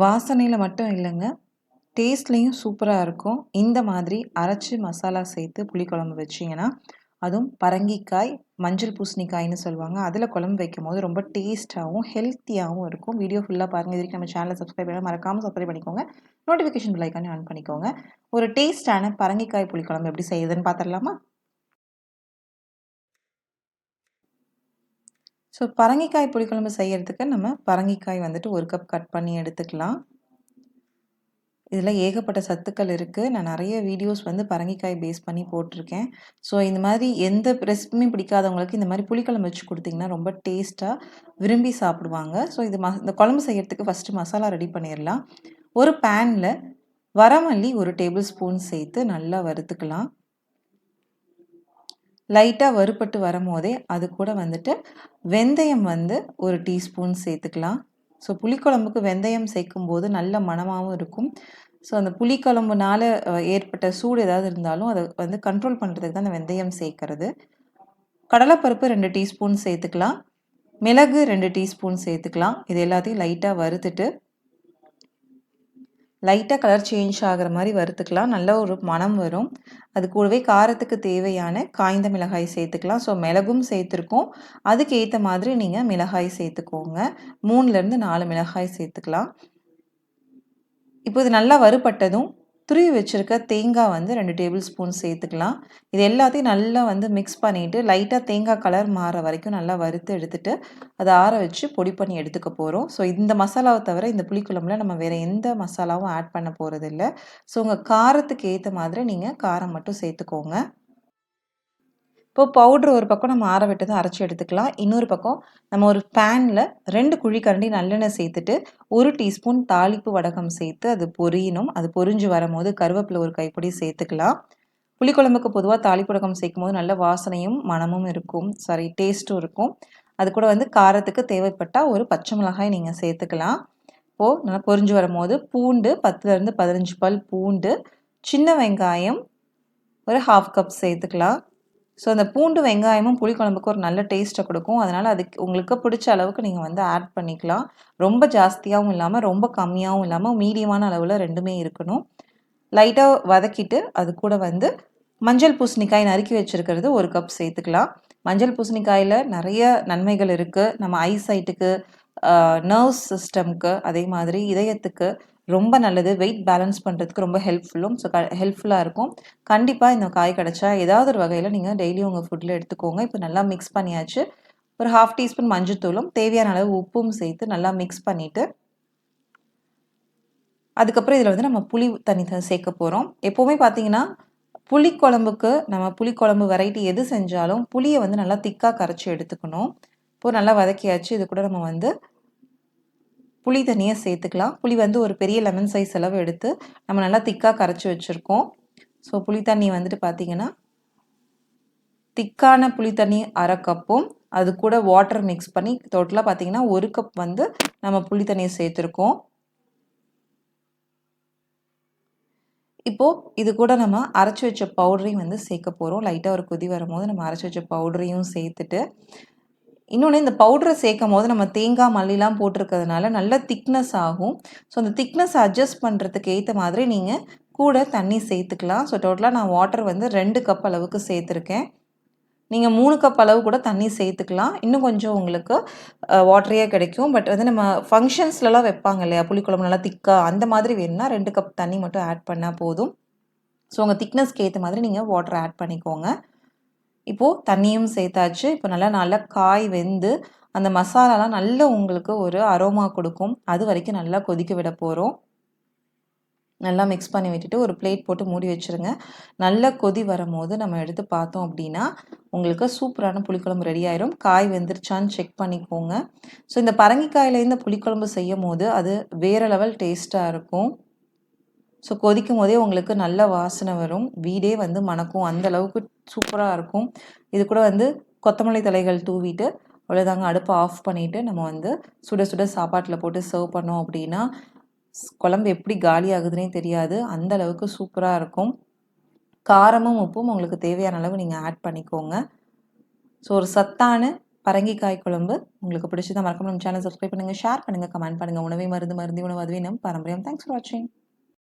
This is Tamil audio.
வாசனையில் மட்டும் இல்லைங்க. டேஸ்ட்லேயும் சூப்பராக இருக்கும். இந்த மாதிரி அரைச்சி மசாலா சேர்த்து புளிக்குழம்பு வச்சிங்கன்னா அதுவும் பரங்கிக்காய் மஞ்சள் பூசணிக்காய்னு சொல்லுவாங்க. அதில் குழம்பு வைக்கும் போது ரொம்ப டேஸ்ட்டாகவும் ஹெல்த்தியாகவும் இருக்கும். வீடியோ ஃபுல்லாக பாருங்கள் இது வரைக்கும் நம்ம சேனலை சப்ஸ்கிரைப் பண்ண மறக்காமல் சப்ஸ்கிரைப் பண்ணிக்கோங்க. நோட்டிஃபிகேஷன் பிள்ளைக்கானே ஆன் பண்ணிக்கோங்க. ஒரு டேஸ்ட்டான பரங்கிக்காய் புளிக்குழம்பு எப்படி செய்யுதுன்னு பார்த்துடலாமா ஸோ பரங்கிக்காய் புளிக்குழம்பு செய்கிறதுக்கு நம்ம பரங்கிக்காய் வந்துட்டு ஒரு கப் கட் பண்ணி எடுத்துக்கலாம். இதில் ஏகப்பட்ட சத்துக்கள் இருக்குது நான் நிறைய வீடியோஸ் வந்து பரங்கிக்காய் பேஸ் பண்ணி போட்டிருக்கேன். ஸோ இந்த மாதிரி எந்த ரெசிபியுமே பிடிக்காதவங்களுக்கு இந்த மாதிரி புளிக்குழம்பு வச்சு கொடுத்தீங்கன்னா ரொம்ப டேஸ்ட்டாக விரும்பி சாப்பிடுவாங்க. ஸோ இது ம இந்த குழம்பு செய்கிறதுக்கு ஃபஸ்ட்டு மசாலா ரெடி பண்ணிடலாம். ஒரு பேனில் வரமல்லி ஒரு டேபிள் ஸ்பூன் சேர்த்து நல்லா வறுத்துக்கலாம். லைட்டாக வறுப்பட்டு வரும்போதே அது கூட வந்துட்டு வெந்தயம் வந்து ஒரு டீஸ்பூன் சேர்த்துக்கலாம். ஸோ புளிக்குழம்புக்கு வெந்தயம் சேர்க்கும் போது நல்ல மணமாகவும் இருக்கும். ஸோ அந்த புளிக்குழம்புனால ஏற்பட்ட சூடு ஏதாவது இருந்தாலும் அதை வந்து கண்ட்ரோல் பண்ணுறதுக்கு தான் அந்த வெந்தயம் சேர்க்கறது. கடலைப்பருப்பு ரெண்டு டீஸ்பூன் சேர்த்துக்கலாம். மிளகு ரெண்டு டீஸ்பூன் சேர்த்துக்கலாம். இது எல்லாத்தையும் லைட்டாக வறுத்துட்டு லைட்டாக கலர் சேஞ்ச் ஆகிற மாதிரி வறுத்துக்கலாம். நல்ல ஒரு மனம் வரும். அது கூடவே காரத்துக்கு தேவையான காய்ந்த மிளகாய் சேர்த்துக்கலாம். ஸோ மிளகும் சேர்த்துருக்கோம். அதுக்கு ஏற்ற மாதிரி நீங்கள் மிளகாய் சேர்த்துக்கோங்க. மூணுலேருந்து நாலு மிளகாய் சேர்த்துக்கலாம். இப்போ இது நல்லா வறுபட்டதும் துருவி வச்சுருக்க தேங்காய் வந்து ரெண்டு டேபிள் ஸ்பூன் சேர்த்துக்கலாம். இது எல்லாத்தையும் நல்லா வந்து மிக்ஸ் பண்ணிவிட்டு லைட்டாக தேங்காய் கலர் மாற வரைக்கும் நல்லா வறுத்து எடுத்துகிட்டு அதை ஆற வச்சு பொடி பண்ணி எடுத்துக்க போகிறோம் ஸோ இந்த மசாலாவை தவிர இந்த புளிக்குழம்புல நம்ம வேறு எந்த மசாலாவும் ஆட் பண்ண போகிறதில்ல ஸோ உங்கள் காரத்துக்கு ஏற்ற மாதிரி நீங்கள் காரம் மட்டும் சேர்த்துக்கோங்க. இப்போ பவுட்ரு ஒரு பக்கம் நம்ம ஆற விட்டதை அரைச்சி எடுத்துக்கலாம். இன்னொரு பக்கம் நம்ம ஒரு பேனில் ரெண்டு குழிக்கரண்டி நல்லெண்ணெய் சேர்த்துட்டு ஒரு டீஸ்பூன் தாளிப்பு வடகம் சேர்த்து அது பொரியணும். அது பொரிஞ்சு வரும்போது கருவேப்பிலை ஒரு கைப்பொடி சேர்த்துக்கலாம். புளிக்குழம்புக்கு பொதுவாக தாளிப்பு வடகம் சேர்க்கும் போது நல்ல வாசனையும் மனமும் இருக்கும். சாரி டேஸ்ட்டும் இருக்கும். அது கூட வந்து காரத்துக்கு தேவைப்பட்டால் ஒரு பச்சை மிளகாய் நீங்கள் சேர்த்துக்கலாம். இப்போது நல்லா பொரிஞ்சு வரும்போது பூண்டு பத்துலேருந்து பதினஞ்சு பல் பூண்டு சின்ன வெங்காயம் ஒரு ஹாஃப் கப் சேர்த்துக்கலாம். ஸோ அந்த பூண்டு வெங்காயமும் புளிக்குழம்புக்கு ஒரு நல்ல டேஸ்ட்டை கொடுக்கும். அதனால் அதுக்கு உங்களுக்கு பிடிச்ச அளவுக்கு நீங்கள் வந்து ஆட் பண்ணிக்கலாம். ரொம்ப ஜாஸ்தியாகவும் இல்லாமல் ரொம்ப கம்மியாகவும் இல்லாமல் மீடியமான அளவில் ரெண்டுமே இருக்கணும். லைட்டாக வதக்கிட்டு அது கூட வந்து மஞ்சள் பூசணிக்காய் நறுக்கி வச்சுருக்கிறது ஒரு கப் சேர்த்துக்கலாம். மஞ்சள் பூசணிக்காயில் நிறைய நன்மைகள் இருக்குது நம்ம ஐசைட்டுக்கு நர்வ்ஸ் சிஸ்டம்க்கு அதே மாதிரி இதயத்துக்கு ரொம்ப நல்லது. வெயிட் பேலன்ஸ் பண்ணுறதுக்கு ரொம்ப ஹெல்ப்ஃபுல்லும் ஸோ க ஹெல்ப்ஃபுல்லாக இருக்கும். கண்டிப்பாக இந்த காய் கிடச்சா ஏதாவது ஒரு வகையில் நீங்கள் டெய்லியும் உங்கள் ஃபுட்டில் எடுத்துக்கோங்க. இப்போ நல்லா மிக்ஸ் பண்ணியாச்சு. ஒரு ஹாஃப் டீஸ்பூன் மஞ்சத்தூளும் தேவையான அளவு உப்பும் சேர்த்து நல்லா மிக்ஸ் பண்ணிவிட்டு அதுக்கப்புறம் இதில் வந்து நம்ம புளி தண்ணி சேர்க்க போகிறோம் எப்போவுமே பார்த்தீங்கன்னா புளிக்குழம்புக்கு நம்ம புளிக்குழம்பு வெரைட்டி எது செஞ்சாலும் புளியை வந்து நல்லா திக்காக கரைச்சி எடுத்துக்கணும். இப்போது நல்லா வதக்கியாச்சு இது கூட நம்ம வந்து புளி தண்ணியை சேர்த்துக்கலாம் புளி வந்து ஒரு பெரிய லெமன் சைஸ் அளவு எடுத்து நம்ம நல்லா திக்காக கரைச்சி வச்சுருக்கோம். ஸோ புளி தண்ணி வந்துட்டு பார்த்திங்கன்னா திக்கான புளி தண்ணி அரை கப்பும் அது கூட வாட்டர் மிக்ஸ் பண்ணி டோட்டலாக பார்த்திங்கன்னா ஒரு கப் வந்து நம்ம புளி தண்ணியை சேர்த்துருக்கோம் இப்போது இது கூட நம்ம அரைச்சி வச்ச பவுடரையும் வந்து சேர்க்க போகிறோம் லைட்டாக ஒரு கொதி வரும்போது நம்ம அரைச்சி வச்ச பவுடரையும் சேர்த்துட்டு இன்னொன்று இந்த பவுடரை சேர்க்கும் போது நம்ம தேங்காய் மல்லிலாம் போட்டிருக்கிறதுனால நல்ல திக்னஸ் ஆகும். ஸோ அந்த திக்னஸ் அட்ஜஸ்ட் பண்ணுறதுக்கு ஏற்ற மாதிரி நீங்கள் கூட தண்ணி சேர்த்துக்கலாம். ஸோ டோட்டலாக நான் வாட்டர் வந்து ரெண்டு கப் அளவுக்கு சேர்த்துருக்கேன். நீங்கள் மூணு கப் அளவு கூட தண்ணி சேர்த்துக்கலாம். இன்னும் கொஞ்சம் உங்களுக்கு வாட்டரியாக கிடைக்கும். பட் வந்து நம்ம ஃபங்க்ஷன்ஸ்லலாம் வைப்பாங்க இல்லையா? புளிக்குழம்பு நல்லா திக்காக அந்த மாதிரி வேணும்னா ரெண்டு கப் தண்ணி மட்டும் ஆட் பண்ணால் போதும். ஸோ உங்கள் திக்னஸ்க்கு ஏற்ற மாதிரி நீங்கள் வாட்டர் ஆட் பண்ணிக்கோங்க. இப்போது தண்ணியும் சேர்த்தாச்சு. இப்போ நல்லா நல்லா காய் வெந்து அந்த மசாலாலாம் நல்ல உங்களுக்கு ஒரு அரோமா கொடுக்கும். அது வரைக்கும் நல்லா கொதிக்க விட போகிறோம் நல்லா மிக்ஸ் பண்ணி விட்டுட்டு ஒரு பிளேட் போட்டு மூடி வச்சுருங்க. நல்லா கொதி வரும்போது நம்ம எடுத்து பார்த்தோம் அப்படின்னா உங்களுக்கு சூப்பரான புளிக்குழம்பு ரெடி ஆயிரும். காய் வெந்துருச்சான்னு செக் பண்ணிக்கோங்க. ஸோ இந்த பரங்கிக்காயிலேருந்து புளிக்குழம்பு செய்யும் போது அது வேறு லெவல் டேஸ்ட்டாக இருக்கும். ஸோ கொதிக்கும் போதே உங்களுக்கு நல்ல வாசனை வரும். வீடே வந்து மணக்கும். அந்த அளவுக்கு சூப்பராக இருக்கும். இது கூட வந்து கொத்தமல்லி தலைகள் தூவிட்டு அவ்வளோதாங்க அடுப்பை ஆஃப் பண்ணிவிட்டு நம்ம வந்து சுட சுட சாப்பாட்டில் போட்டு சர்வ் பண்ணோம் அப்படின்னா குழம்பு எப்படி காலி ஆகுதுன்னே தெரியாது. அந்த அளவுக்கு சூப்பராக இருக்கும். காரமும் உப்பும் உங்களுக்கு தேவையான அளவு நீங்கள் ஆட் பண்ணிக்கோங்க. ஸோ ஒரு சத்தான பரங்கிக்காய் குழம்பு உங்களுக்கு பிடிச்சதா மறக்காம நம்ம சேனல் சப்ஸ்கிரைப் பண்ணுங்கள் ஷேர் பண்ணுங்கள் கமெண்ட் பண்ணுங்கள் உணவை மருந்து மருந்து உணவு அதுவே நம் பாரம்பரியம். தேங்க்ஸ் ஃபார் வாட்சிங்